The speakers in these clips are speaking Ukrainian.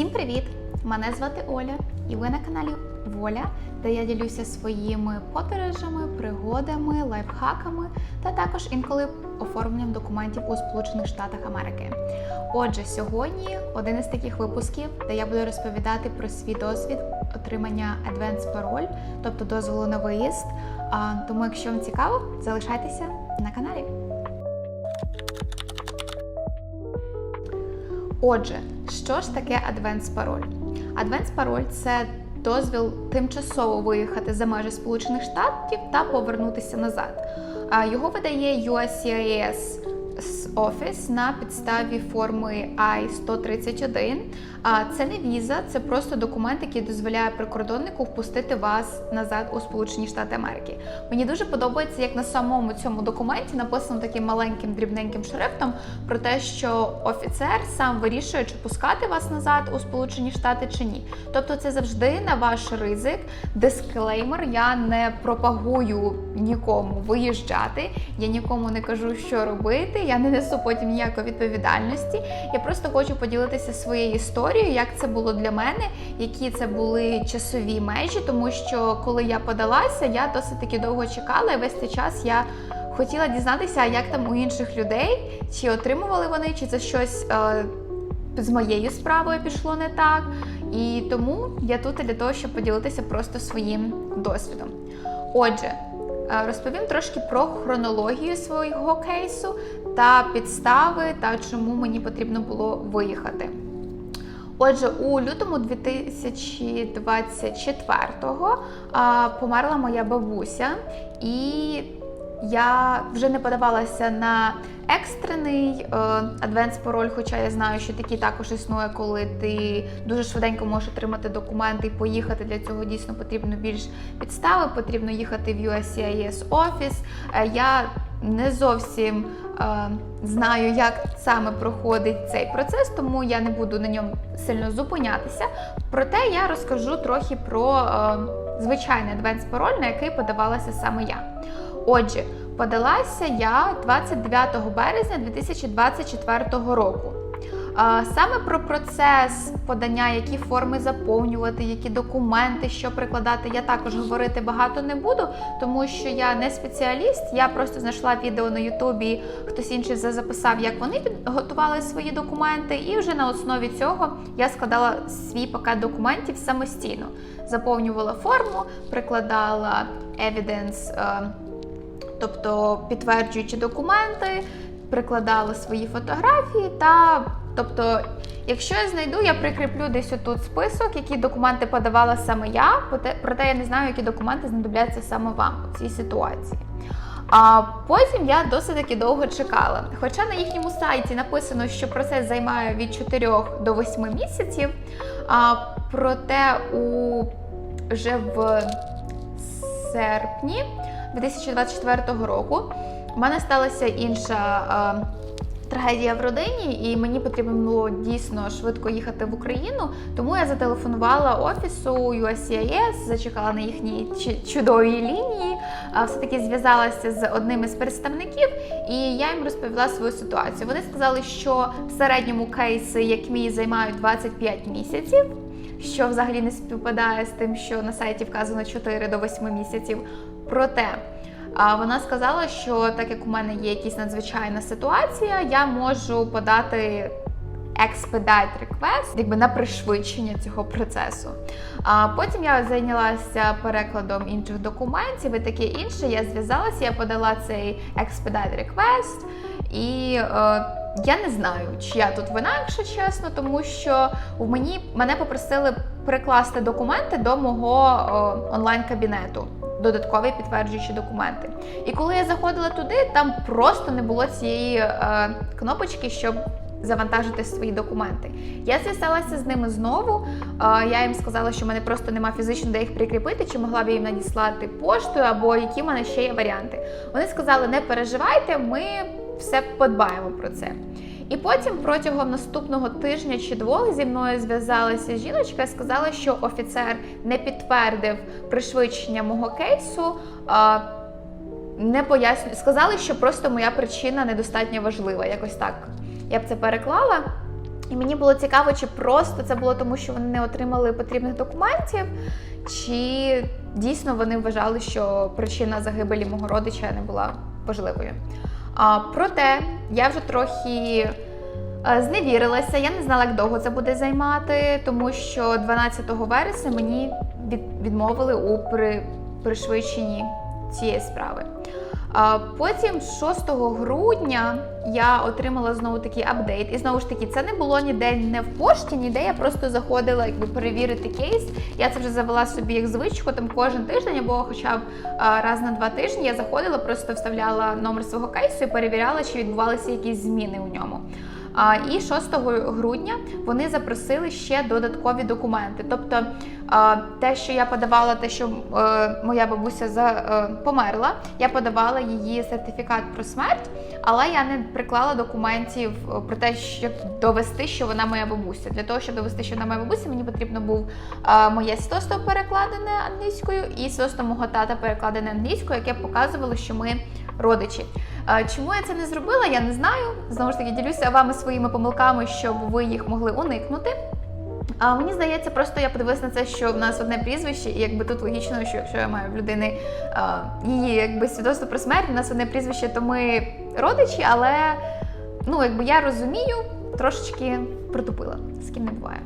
Всім привіт! Мене звати Оля, і ви на каналі Воля, де я ділюся своїми подорожами, пригодами, лайфхаками та також інколи оформленням документів у Сполучених Штатах Америки. Отже, сьогодні один із таких випусків, де я буду розповідати про свій досвід отримання Advance Parole, тобто дозволу на виїзд. Тому, якщо вам цікаво, залишайтеся на каналі. Отже, що ж таке адвенс-пароль? Адвенс-пароль – це дозвіл тимчасово виїхати за межі Сполучених Штатів та повернутися назад. Його видає USCIS Office на підставі форми I-131. А це не віза, це просто документ, який дозволяє прикордоннику впустити вас назад у Сполучені Штати Америки. Мені дуже подобається, як на самому цьому документі написано таким маленьким дрібненьким шрифтом про те, що офіцер сам вирішує, чи пускати вас назад у Сполучені Штати чи ні. Тобто, це завжди на ваш ризик. Дисклеймер. Я не пропагую нікому виїжджати, я нікому не кажу, що робити. Я не несу потім ніякої відповідальності. Я просто хочу поділитися своєю історією, як це було для мене, які це були часові межі, тому що коли я подалася, я досить таки довго чекала, і весь цей час я. Хотіла дізнатися, як там у інших людей, чи отримували вони, чи це щось е, з моєю справою пішло не так. І тому я тут для того, щоб поділитися просто своїм досвідом. Отже, е, розповім трошки про хронологію свого кейсу та підстави, та чому мені потрібно було виїхати. Отже, у лютому 2024-го а, померла моя бабуся, і я вже не подавалася на екстрений адвенс пароль, хоча я знаю, що такий також існує, коли ти дуже швиденько можеш отримати документи і поїхати. Для цього дійсно потрібно більш підстави, потрібно їхати в USCIS офіс. Е, Я не зовсім е, знаю, як саме проходить цей процес, тому я не буду на ньому сильно зупинятися. Проте я розкажу трохи про е, звичайний адвенс пароль, на який подавалася саме я. Отже, подалася я 29 березня 2024 року. Саме про процес подання, які форми заповнювати, які документи, що прикладати, я також говорити багато не буду, тому що я не спеціаліст. Я просто знайшла відео на Ютубі, хтось інший записав, як вони готували свої документи, і вже на основі цього я складала свій пакет документів самостійно. Заповнювала форму, прикладала evidence, е, тобто підтверджуючи документи, прикладала свої фотографії та. Тобто, якщо я знайду, я прикріплю десь отут список, які документи подавала саме я, проте я не знаю, які документи знадобляться саме вам у цій ситуації. А потім я досить таки довго чекала. Хоча на їхньому сайті написано, що процес займає від 4 до 8 місяців, а проте у вже в серпні 2024 року в мене сталася інша трагедія в родині, і мені потрібно було дійсно швидко їхати в Україну. Тому я зателефонувала офісу USCIS, зачекала на їхній чудовій лінії. Все-таки зв'язалася з одним із представників, і я їм розповіла свою ситуацію. Вони сказали, що в середньому кейси, як мій, займають 25 місяців. Що взагалі не співпадає з тим, що на сайті вказано 4 до 8 місяців. Проте вона сказала, що так як у мене є якась надзвичайна ситуація, я можу подати expedite request, якби на пришвидшення цього процесу. А потім я зайнялася перекладом інших документів і таке інше. Я зв'язалася, я подала цей expedite request і. Е, я не знаю, чи я тут вина, якщо чесно, тому що в мені мене попросили прикласти документи до мого онлайн-кабінету додаткові підтверджуючі документи. І коли я заходила туди, там просто не було цієї е, кнопочки, щоб завантажити свої документи. Я зв'язалася з ними знову. Е, я їм сказала, що в мене просто нема фізично де їх прикріпити, чи могла б я їм надіслати поштою, або які в мене ще є варіанти. Вони сказали: не переживайте, ми все подбаємо про це. І потім протягом наступного тижня чи двох зі мною зв'язалася жіночка сказала, що офіцер не підтвердив пришвидшення мого кейсу. Не поясню, сказали, що просто моя причина недостатньо важлива. Якось так я б це переклала. І мені було цікаво, чи просто це було тому, що вони не отримали потрібних документів, чи дійсно вони вважали, що причина загибелі мого родича не була важливою. А, проте я вже трохи е, зневірилася, я не знала, як довго це буде займати, тому що 12 вересня мені відмовили у при, пришвидшенні цієї справи. А потім, 6 грудня, я отримала знову такий апдейт. І знову ж таки, це не було ніде не в пошті, ніде. Я просто заходила якби перевірити кейс. Я це вже завела собі як звичку. Там кожен тиждень або хоча б раз на два тижні я заходила, просто вставляла номер свого кейсу і перевіряла, чи відбувалися якісь зміни у ньому. І 6 грудня вони запросили ще додаткові документи. Тобто те, що я подавала, те, що е, моя бабуся е, померла, я подавала її сертифікат про смерть, але я не приклала документів е, про те, щоб довести, що вона моя бабуся. Для того, щоб довести, що вона моя бабуся, мені потрібно був моє свідоцтво перекладене англійською і свідоцтво мого тата перекладене англійською, яке показувало, що ми родичі. Чому я це не зробила, я не знаю. Знову ж таки, ділюся вами своїми помилками, щоб ви їх могли уникнути. А мені здається, просто я подивилася на це, що в нас одне прізвище, і якби тут логічно, що якщо я маю в людини а, її якби свідоцтво про смерть, у нас одне прізвище, то ми родичі, але ну якби я розумію, трошечки протупила, з ким не буває.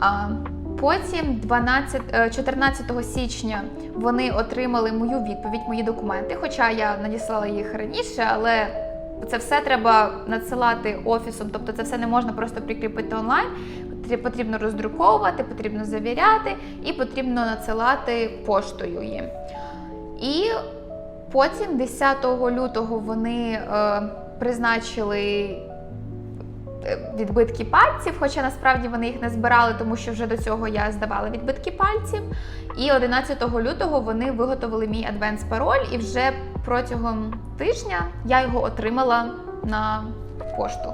А, Потім 12, е, 14 січня вони отримали мою відповідь, мої документи. Хоча я надіслала їх раніше, але це все треба надсилати офісом, тобто це все не можна просто прикріпити онлайн. Потрібно роздруковувати, потрібно завіряти і потрібно надсилати поштою їм. І потім, 10 лютого, вони е, призначили е, відбитки пальців, хоча насправді вони їх не збирали, тому що вже до цього я здавала відбитки пальців. І 11 лютого вони виготовили мій адвенс-пароль, і вже протягом тижня я його отримала на пошту.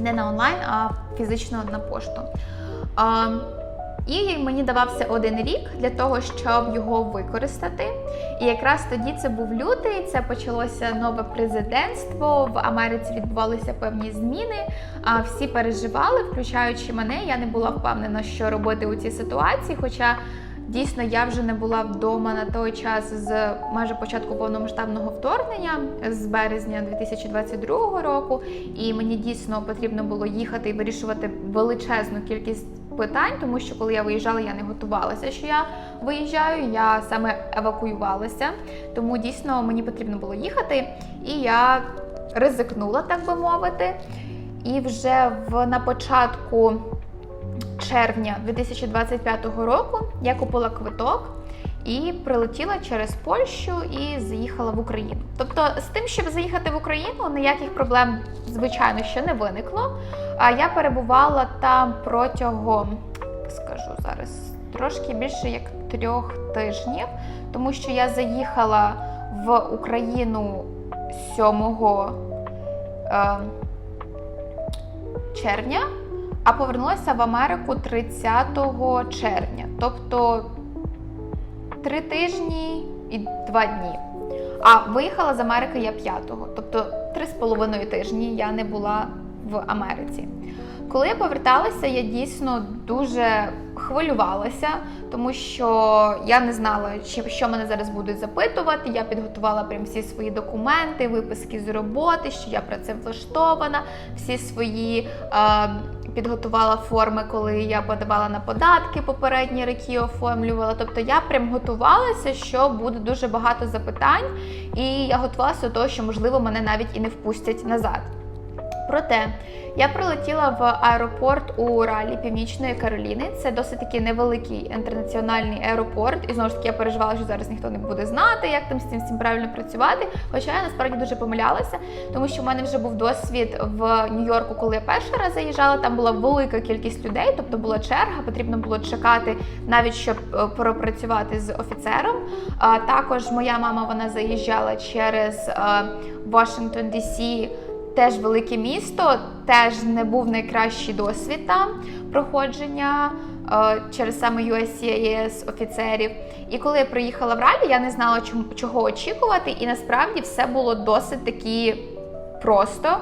Не на онлайн, а фізично на пошту. І мені давався один рік для того, щоб його використати. І якраз тоді це був лютий, це почалося нове президентство. В Америці відбувалися певні зміни. А всі переживали, включаючи мене. Я не була впевнена, що робити у цій ситуації. Хоча дійсно я вже не була вдома на той час з майже початку повномасштабного вторгнення з березня 2022 року. І мені дійсно потрібно було їхати і вирішувати величезну кількість питань, тому що коли я виїжджала, я не готувалася, що я виїжджаю. Я саме евакуювалася. Тому дійсно мені потрібно було їхати, і я ризикнула, так би мовити. І вже в на початку червня 2025 року я купила квиток і прилетіла через Польщу і заїхала в Україну. Тобто, з тим, щоб заїхати в Україну, ніяких проблем, звичайно, ще не виникло. А я перебувала там протягом, скажу зараз, трошки більше як трьох тижнів, тому що я заїхала в Україну 7 е, червня, а повернулася в Америку 30 червня. Тобто три тижні і два дні. А виїхала з Америки я 5-го, тобто три з половиною тижні я не була в Америці. Коли я поверталася, я дійсно дуже хвилювалася, тому що я не знала, що мене зараз будуть запитувати. Я підготувала прям всі свої документи, виписки з роботи, що я працевлаштована, всі свої. Е, Підготувала форми, коли я подавала на податки попередні роки оформлювала. Тобто я прям готувалася, що буде дуже багато запитань, і я готувалася до того, що можливо мене навіть і не впустять назад. Проте я прилетіла в аеропорт у Ралі Північної Кароліни. Це досить таки невеликий інтернаціональний аеропорт. І знову ж таки я переживала, що зараз ніхто не буде знати, як там з цим всім правильно працювати. Хоча я насправді дуже помилялася, тому що в мене вже був досвід в Нью-Йорку, коли я перший раз заїжджала. Там була велика кількість людей, тобто була черга, потрібно було чекати навіть щоб е, пропрацювати з офіцером. А також моя мама вона заїжджала через е, Вашингтон Дісі теж велике місто, теж не був найкращий досвід там проходження е, через саме USCIS офіцерів. І коли я приїхала в ралі, я не знала, чого очікувати, і насправді все було досить таки просто.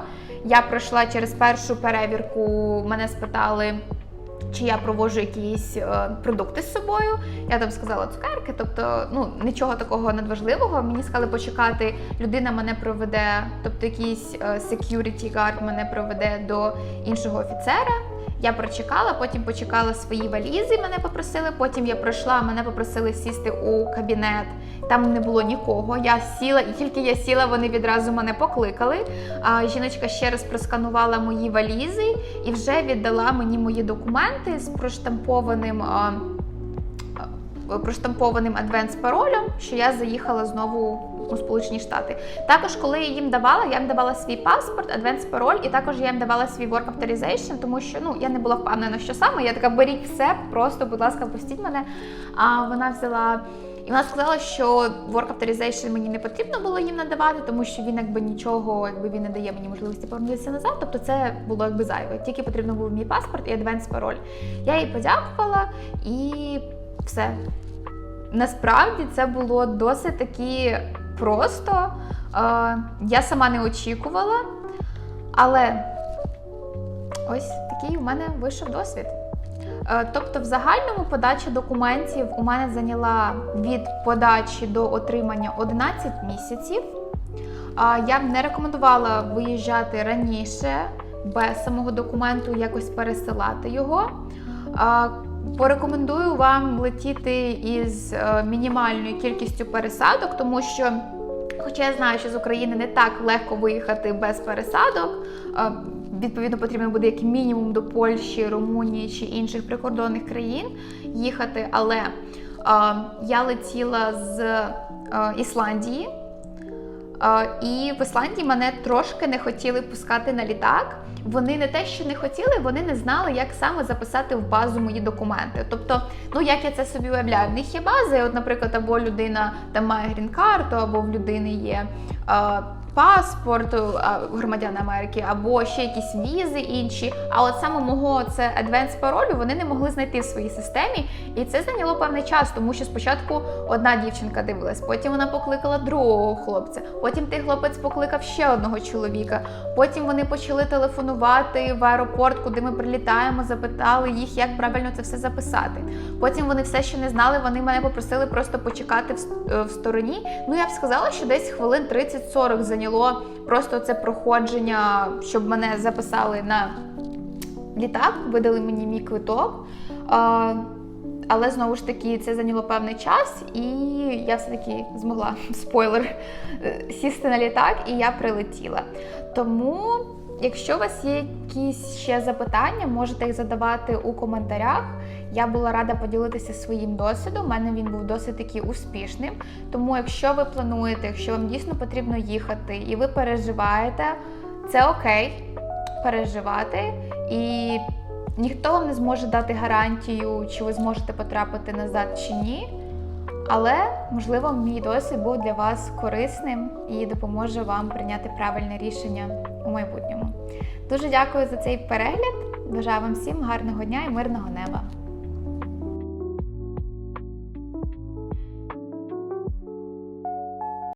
Я пройшла через першу перевірку, мене спитали. Чи я провожу якісь е, продукти з собою? Я там сказала цукерки, тобто ну нічого такого надважливого. Мені сказали почекати. Людина мене проведе, тобто якийсь е, security guard мене проведе до іншого офіцера. Я прочекала, потім почекала свої валізи. Мене попросили. Потім я пройшла, мене попросили сісти у кабінет. Там не було нікого. Я сіла, і тільки я сіла, вони відразу мене покликали. А жіночка ще раз просканувала мої валізи і вже віддала мені мої документи з проштампованим. Проштампованим адвенс-паролем, що я заїхала знову у Сполучені Штати. Також, коли я їм давала, я їм давала свій паспорт, адвенс-пароль, і також я їм давала свій work authorization, тому що ну я не була впевнена, що саме. Я така беріть все, просто, будь ласка, пустіть мене. А вона взяла. І вона сказала, що work authorization мені не потрібно було їм надавати, тому що він якби нічого, якби він не дає мені можливості повернутися назад. Тобто це було якби зайве. Тільки потрібно був мій паспорт і адвенс пароль. Я їй подякувала і все. Насправді це було досить таки просто. Е, я сама не очікувала, але ось такий у мене вийшов досвід. Е, Тобто, в загальному подача документів у мене зайняла від подачі до отримання 11 місяців. А Я б не рекомендувала виїжджати раніше без самого документу, якось пересилати його. А, Порекомендую вам летіти із е, мінімальною кількістю пересадок, тому що, хоча я знаю, що з України не так легко виїхати без пересадок, е, відповідно потрібно буде як мінімум до Польщі, Румунії чи інших прикордонних країн їхати. Але е, я летіла з Ісландії. І в Ісландії мене трошки не хотіли пускати на літак. Вони не те, що не хотіли, вони не знали, як саме записати в базу мої документи. Тобто, ну як я це собі уявляю, в них є бази. От, наприклад, або людина там має грін-карту, або в людини є. Паспорт е, громадян Америки або ще якісь візи інші. А от саме мого це адвенс паролю вони не могли знайти в своїй системі, і це зайняло певний час, тому що спочатку одна дівчинка дивилась, потім вона покликала другого хлопця, потім той хлопець покликав ще одного чоловіка. Потім вони почали телефонувати в аеропорт, куди ми прилітаємо, запитали їх, як правильно це все записати. Потім вони все ще не знали. Вони мене попросили просто почекати в, е, стороні. Ну я б сказала, що десь хвилин 30-40 зайняло просто це проходження, щоб мене записали на літак, видали мені мій квиток. Але знову ж таки це зайняло певний час, і я все-таки змогла спойлер сісти на літак, і я прилетіла. Тому, якщо у вас є якісь ще запитання, можете їх задавати у коментарях. Я була рада поділитися своїм досвідом. У мене він був досить таки успішним. Тому, якщо ви плануєте, якщо вам дійсно потрібно їхати і ви переживаєте, це окей переживати і ніхто вам не зможе дати гарантію, чи ви зможете потрапити назад чи ні. Але, можливо, мій досвід був для вас корисним і допоможе вам прийняти правильне рішення у майбутньому. Дуже дякую за цей перегляд. Бажаю вам всім гарного дня і мирного неба!